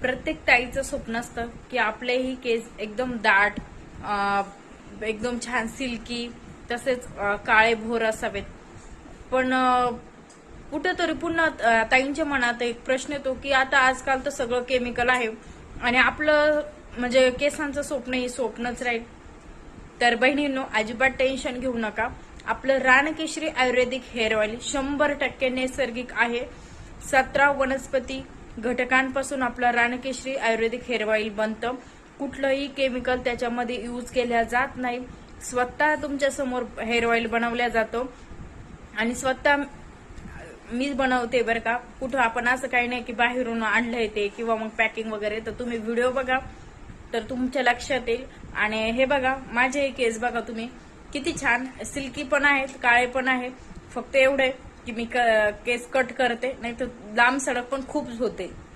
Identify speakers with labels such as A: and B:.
A: प्रत्येक ताईचं स्वप्न असतं की आपलेही केस एकदम दाट एकदम छान सिल्की तसेच काळे भोर असावेत. पण अं, कुठेतरी पुन्हा ताईंच्या मनात एक प्रश्न येतो की आता आजकाल तर सगळं केमिकल आहे आणि आपलं म्हणजे केसांचं स्वप्न ही स्वप्नच राहील. तर बहिणींनो अजिबात टेन्शन घेऊ नका. आपलं रानकेशरी आयुर्वेदिक हेअर ऑइल शंभर टक्के नैसर्गिक आहे. सतरा वनस्पती घटकांपासून आपलं रानकेशरी आयुर्वेदिक हेअर ऑइल बनतं. कुठलंही केमिकल त्याच्यामध्ये यूज केल्या जात नाही. स्वतः तुमच्यासमोर हेअर ऑइल बनवल्या जातं. आणि स्वतः मीच बनवते बरं का. कुठं आपण असं काही नाही की बाहेरून आणलंय ते किंवा मग पॅकिंग वगैरे तर तुम्ही व्हिडिओ बघा. तर तुमच्या लक्षात येईल. आणि हे बघा माझे हे केस बघा तुम्ही. किती छान सिल्की पण आहेत काळे पण आहे फक्त एवढे की मी क- केस कट करते नाही तर लांब सडक पण खूप होते.